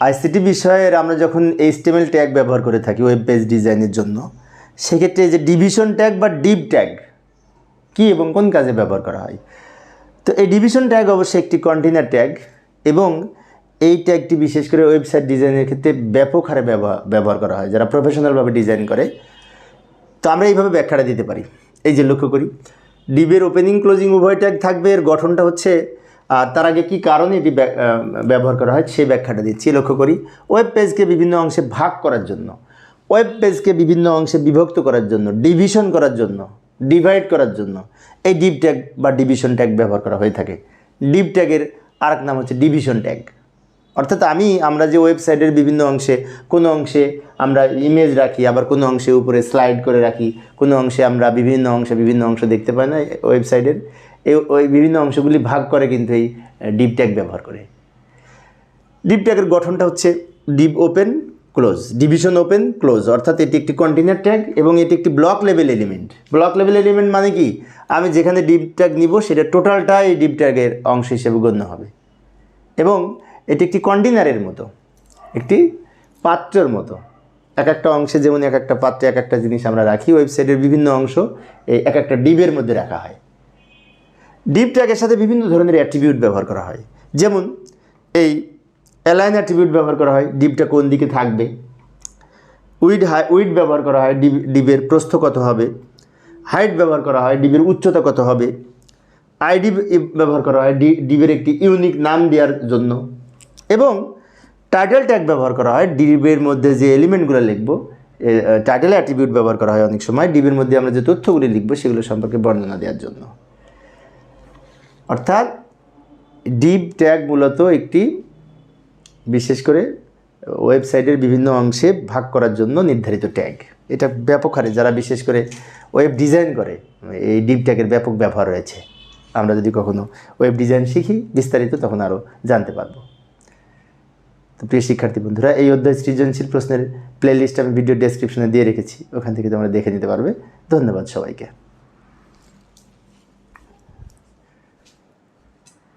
ICT বিষয়ের আমরা যখন এইচটিএমএল ট্যাগ ব্যবহার করে থাকি ওয়েব পেজ ডিজাইনের জন্য, সেক্ষেত্রে যে ডিভিশন ট্যাগ বা ডিপ ট্যাগ কি এবং কোন কাজে ব্যবহার করা হয়? তো এই ডিভিশন ট্যাগ অবশ্যই একটি কন্টেনার ট্যাগ এবং এই ট্যাগটি বিশেষ করে ওয়েবসাইট ডিজাইনের ক্ষেত্রে ব্যাপক হারে ব্যবহার করা হয়, যারা প্রফেশনালভাবে ডিজাইন করে। তো আমরা এইভাবে ব্যাখ্যাটা দিতে পারি। এই যে লক্ষ্য করি ডিবের ওপেনিং ক্লোজিং উভয় ট্যাগ থাকবে, এর গঠনটা হচ্ছে আর তার আগে কী কারণে এটি ব্য- ব্যবহার করা হয় সেই ব্যাখ্যাটা দিচ্ছি। লক্ষ্য করি, ওয়েব পেজকে বিভিন্ন অংশে ভাগ করার জন্য, ওয়েব পেজকে বিভিন্ন অংশে বিভক্ত করার জন্য, ডিভিশন করার জন্য, ডিভাইড করার জন্য এই ডিপ ট্যাগ বা ডিভিশন ট্যাগ ব্যবহার করা হয়ে থাকে। ডিপ ট্যাগের আরেক নাম হচ্ছে ডিভিশন ট্যাগ। অর্থাৎ আমি, আমরা যে ওয়েবসাইটের বিভিন্ন অংশে, কোনো অংশে আমরা ইমেজ রাখি, আবার কোনো অংশে উপরে স্লাইড করে রাখি, কোনো অংশে আমরা বিভিন্ন অংশে বিভিন্ন অংশ দেখতে পাই না ওয়েবসাইটের। ওই বিভিন্ন অংশগুলি ভাগ করে কিন্তু এই ডিপ ট্যাগ ব্যবহার করে। ডিপ ট্যাগের গঠনটা হচ্ছে div open, close. Division open, close. অর্থাৎ এটি একটি কন্টেনার ট্যাগ এবং এটি একটি block level element. Block level element মানে কি? আমি যেখানে ডিপ ট্যাগ নিব সেটা টোটালটা এই ডিপ ট্যাগের অংশ হিসেবে গণ্য হবে। এবং এটি একটি কন্টেনারের মতো, একটি পাত্রের মতো। এক একটা অংশে যেমন এক একটা পাত্রে এক একটা জিনিস আমরা রাখি, ওয়েবসাইটের বিভিন্ন অংশ এই এক একটা ডিবের মধ্যে রাখা হয়। ডিপ ট্যাগের সাথে বিভিন্ন ধরনের অ্যাট্রিবিউট ব্যবহার করা হয়। যেমন এই অ্যালাইন অ্যাট্রিবিউট ব্যবহার করা হয়, ডিপটা কোন দিকে থাকবে। উইড হাই উইড ব্যবহার করা হয় ডিব ডিবের প্রস্থ কত হবে। হাইট ব্যবহার করা হয় ডিবের উচ্চতা কত হবে। আইডি ব্যবহার করা হয়, ডি ডিবের একটি ইউনিক নাম দেওয়ার জন্য। এবং টাইটেল ট্যাগ ব্যবহার করা হয় ডিবের মধ্যে যে এলিমেন্টগুলো লিখব টাইটেল অ্যাট্রিবিউট ব্যবহার করা হয় অনেক সময় ডিবের মধ্যে আমরা যে তথ্যগুলি লিখব, সেগুলো সম্পর্কে বর্ণনা দেওয়ার জন্য। অর্থাৎ ডিপ ট্যাগ মূলত একটি বিশেষ করে ওয়েবসাইটের বিভিন্ন অংশে ভাগ করার জন্য নির্ধারিত ট্যাগ। এটা ব্যাপক হারে যারা বিশেষ করে ওয়েব ডিজাইন করে, এই ডিপ ট্যাগের ব্যাপক ব্যবহার রয়েছে। আমরা যদি কখনো ওয়েব ডিজাইন শিখি বিস্তারিত, তখন আরও জানতে পারব। তো প্রিয় শিক্ষার্থী বন্ধুরা, এই অধ্যায় সৃজনশীল প্রশ্নের প্লেলিস্ট আমি ভিডিও ডেসক্রিপশনে দিয়ে রেখেছি। ওখান থেকে তোমরা দেখে নিতে পারবে। ধন্যবাদ সবাইকে।